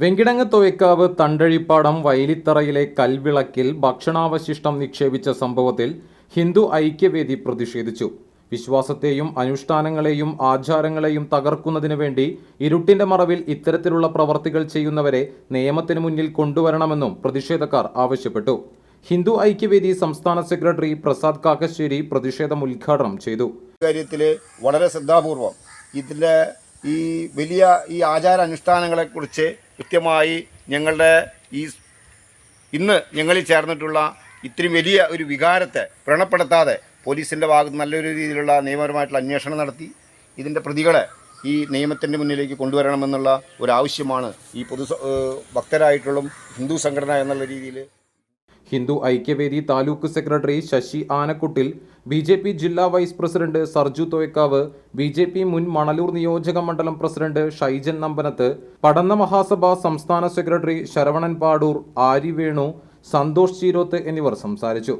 വെങ്കിടങ്ങ് തൊയക്കാവ് തണ്ടഴിപ്പാടം വയലിത്തറയിലെ കൽവിളക്കിൽ ഭക്ഷണാവശിഷ്ടം നിക്ഷേപിച്ച സംഭവത്തിൽ ഹിന്ദു ഐക്യവേദി പ്രതിഷേധിച്ചു. വിശ്വാസത്തെയും അനുഷ്ഠാനങ്ങളെയും ആചാരങ്ങളെയും തകർക്കുന്നതിനു വേണ്ടി ഇരുട്ടിന്റെ മറവിൽ ഇത്തരത്തിലുള്ള പ്രവർത്തികൾ ചെയ്യുന്നവരെ നിയമത്തിന് മുന്നിൽ കൊണ്ടുവരണമെന്നും പ്രതിഷേധക്കാർ ആവശ്യപ്പെട്ടു. ഹിന്ദു ഐക്യവേദി സംസ്ഥാന സെക്രട്ടറി പ്രസാദ് കാക്കശ്ശേരി പ്രതിഷേധം ഉദ്ഘാടനം ചെയ്തു. കാര്യത്തിൽ വളരെ ശ്രദ്ധാപൂർവം ഇതിന്റെ ഈ വലിയ ഈ ആചാര അനുഷ്ഠാനങ്ങളെക്കുറിച്ച് കൃത്യമായി ഞങ്ങളുടെ ഈ ഇന്ന് ഞങ്ങളിൽ ചേർന്നിട്ടുള്ള ഇത്രയും വലിയ ഒരു വികാരത്തെ വ്രണപ്പെടുത്താതെ പോലീസിന്റെ ഭാഗത്ത് നല്ലൊരു രീതിയിലുള്ള നിയമപരമായിട്ടുള്ള അന്വേഷണം നടത്തി ഇതിന്റെ പ്രതികളെ ഈ നിയമത്തിന്റെ മുന്നിലേക്ക് കൊണ്ടുവരണമെന്നുള്ള ഒരാവശ്യമാണ് ഈ പൊതു ഭക്തരായിട്ടുള്ള ഹിന്ദു സംഘടന എന്നുള്ള രീതിയിൽ Hindu Aikyavedi taluk secretary Sasi Anakkuttil B J P ജില്ലാ vice president Sarju Thoyakkavu B J P മുൻ മണലൂർ നിയോജക മണ്ഡലം പ്രസിഡന്റ് ഷൈജൻ നമ്പനത്ത് പടന്ന മഹാസഭ സംസ്ഥാന സെക്രട്ടറി ശരവണൻ പാടൂർ ആരി വേണു സന്തോഷ് ചീരോത്ത് എന്നിവർ സംസാരിച്ചു.